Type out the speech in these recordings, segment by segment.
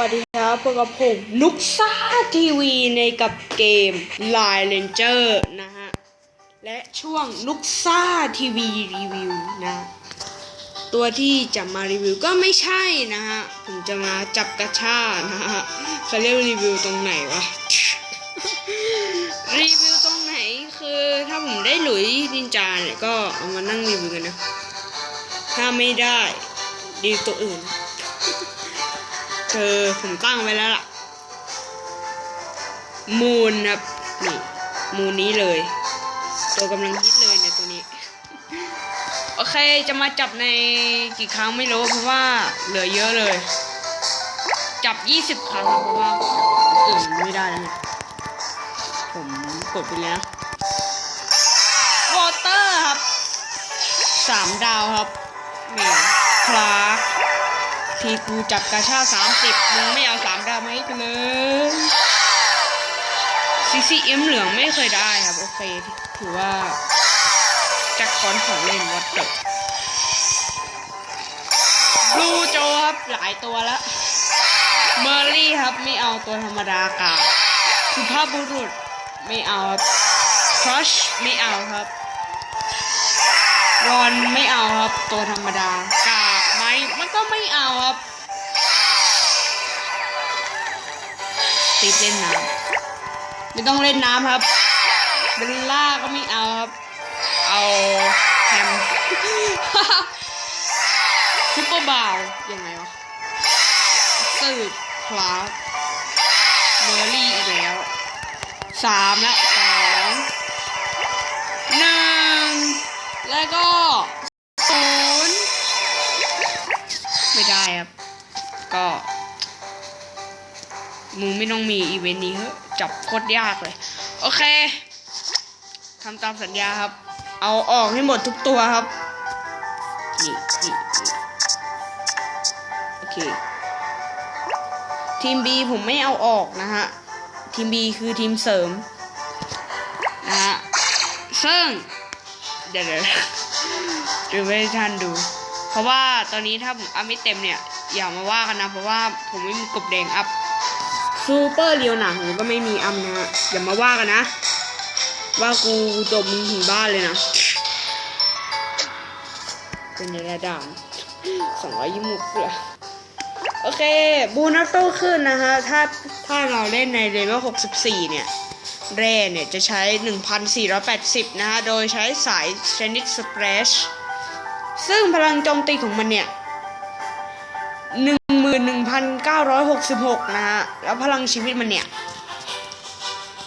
วัสดีครับพวกกับผมนุกซ่าทีวีในกับเกม Line Ranger นะฮะ และช่วงนุกซ่าทีวีรีวิวนะ ตัวที่จะมารีวิวก็ไม่ใช่นะฮะ ผมจะมาจับกระชานะฮะเขาเรียกรีวิวตรงไหนวะ รีวิวตรงไหนคือถ้าผมได้หลุยนินจาเนี่ยก็เอามานั่งรีวิวกันนะ ถ้าไม่ได้ดีตัวอื่น คือผมตั้งไว้แล้วล่ะ มูนครับนี่มูนนี้เลย ตัวกำลังฮิตเลยเนี่ยตัวนี้ โอเคจะมาจับในกี่ครั้งไม่รู้เพราะว่าเหลือเยอะเลย จับ 20 ครั้งเพราะว่าอื่นไม่ได้แล้วเนี่ยผมกดไปแล้ววอเตอร์ครับสามดาวครับนี่คลาร์ ที่กูจับกาชาสามสิบมึงไม่เอาสามดาวมาให้กูเลยซีซีเอ็มเหลืองไม่เคยได้ครับ โอเคถือว่าจักคอนของเล่นวัดจบดูโจครับหลายตัวแล้วเมอร์รี่ครับไม่เอาตัวธรรมดากาสุภาพบุรุษไม่เอาครับครัชไม่เอาครับรอนไม่เอาครับตัวธรรมดา ก็ไม่เอาครับ ติดเล่นน้ำไม่ต้องเล่นน้ำครับเบลล่าก็ไม่เอาครับ เอาแฮมซุปเปอร์บาวยังไงวะสืบคลาสเมอร์รี่อีกแล้วสามและสองหนึ่งแล้วก็ มึงไม่ต้องมีอีเวนต์นี้เจับโคตรยากเลย โอเคทำตามสัญญาครับ เอาออกให้หมดทุกตัวครับนี่นี่โอเค ทีม B ผมไม่เอาออกนะฮะ ทีม B คือทีมเสริมนะฮะซึ่งเดี๋ยวเดี๋ยวดูไม่ท่านดู เพราะว่าตอนนี้ถ้าผมอัพไม่เต็มเนี่ย อย่ามาว่ากันนะ เพราะว่าผมไม่มีกบแดงอัพ ซูเปอร์เรียวหนังก็ไม่มีอัพนะอย่ามาว่ากันนะ ว่ากูจบมึงถึงบ้านเลยนะ เป็นระดับสองร้อยยี่สิบเลยโอเค บูนัตโตขึ้นนะฮะถ้าถ้าเราเล่นในเลเวล64 เนี่ยแร่เนี่ย จะใช้ 1,480 นะฮะโดยใช้สายชนิดสเปรชซึ่งพลังโจมตีของมันเนี่ย 11,966 นะฮะ แล้วพลังชีวิตมันเนี่ย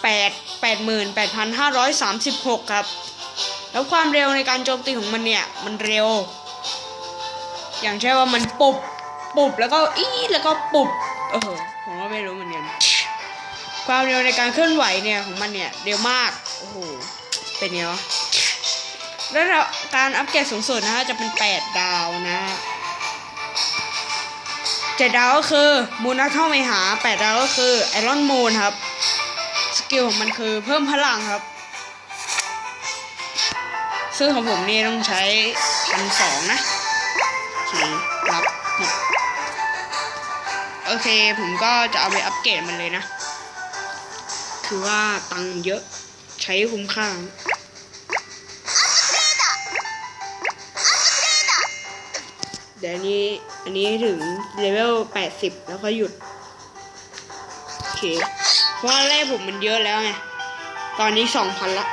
8 88,536 ครับ แล้วความเร็วในการโจมตีของมันเนี่ย มันเร็ว อย่างเช่นว่ามันปุบ ปุบ แล้วก็อีแล้วก็ปุบ เออ ผมก็ไม่รู้เหมือนกันความเร็วในการเคลื่อนไหวเนี่ยของมันเนี่ยเร็วมาก โอ้โห เป็นไงวะแล้วการอัปเกรดสูงสุดนะฮะจะเป็น 8 ดาวนะฮะ เจ็ดดาวก็คือมูนนักท่องไปหา8ดาวก็คือไอรอนมูนครับ สกิลของมันคือเพิ่มพลังครับ ซึ่งของผมนี่ต้องใช้พันสองนะโอเครับนี่โอเคผมก็จะเอาไปอัปเกรดมันเลยนะ คือว่าตังค์เยอะใช้คุ้มค่าเดี๋ยวอันนี้ อันนี้ถึงเลเวลแปดสิบแล้วก็หยุด โอเค เพราะว่าแรกผมมันเยอะแล้วไง ตอนนี้สองพันละ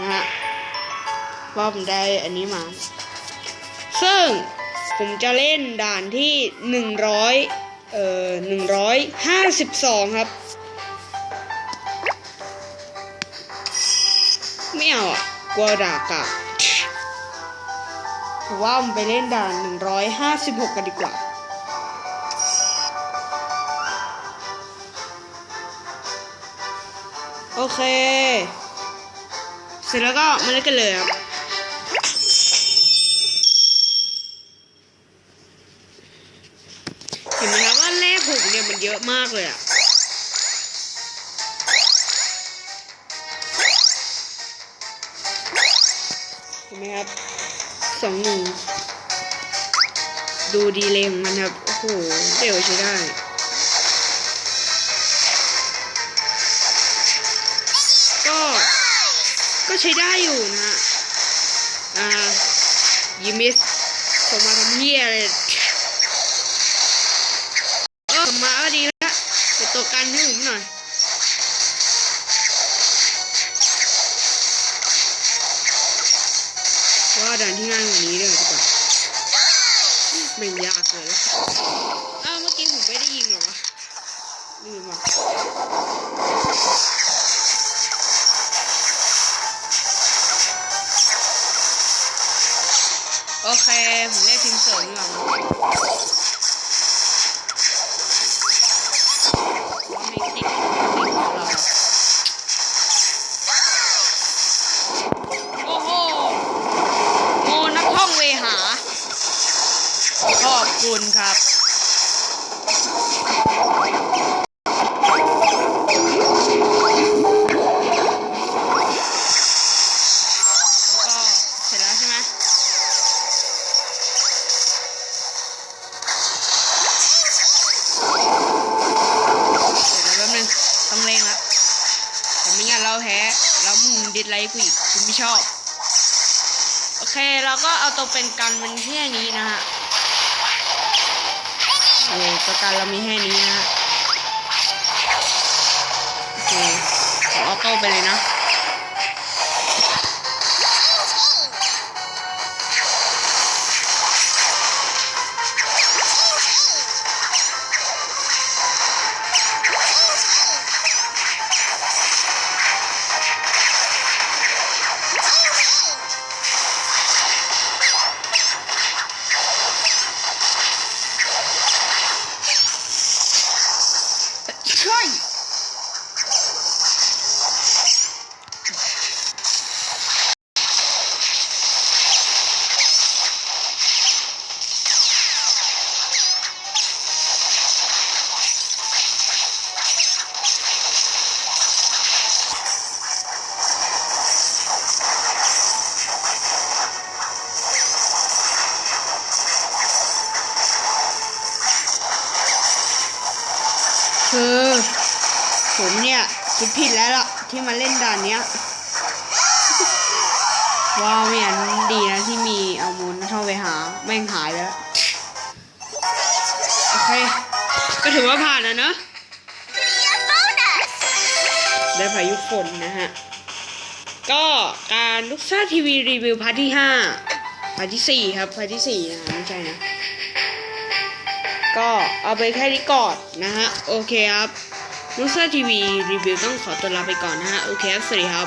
นะฮะเพราะผมได้อันนี้มา ซึ่งผมจะเล่นด่านที่หนึ่งร้อยเอ่อหนึ่งร้อยห้าสิบสองครับ ไม่เอาอะกลัวด่ากะ ผมว่ามันไปเล่นด่าน 156 กันดีกว่า โอเค เสร็จแล้วก็มาเล่นกันเลยครับเห็นไหมครับว่าเลขหกเนี่ยมันเยอะมากเลยอะเห็นไหมครับ สองหนึ่งดูดีเลงมันครับ โอ้โหเดี่ยวใช้ได้ก็ก็ใช้ได้อยู่นะอ่ายิมิสส่งมาทำเฮียเลย ด่านที่ง่ายกว่านี้เลยดีกว่าไม่ยากเลยอ้าวเมื่อกี้ผมไม่ได้ยิงหรอวะลืมว่ะโอเค ผมเรียกทีมเสริมดีกว่ แล้วมึงดิสไลค์กูอีกกูไม่ชอบ โอเค เราก็เอาตัวเป็นกันเป็นแค่นี้นะฮะ โอเคตัวกันเรามีแค่นี้นะฮะโอเคขอออโต้ไปเลยนะ คิดผิดแล้วล่ะ ที่มาเล่นด่านเนี้ย ว้าวไม่อันดีนะที่มีเอามูลนะท่องไปหา แม่งหายไปแล้ว โอเค ก็ถือว่าผ่านนะเนอะได้พายุฝนนะฮะ ก็การลูกซ่าทีวีรีวิวพาร์ทที่ห้าพาร์ทที่สี่ครับพาร์ทที่สี่นะไม่ใช่นะ ก็เอาไปแค่นี้ก่อนนะฮะ โอเคครับ ลูซ่าทีวีรีวิวต้องขอตัวลาไปก่อนนะฮะ โอเคครับ สวัสดีครับ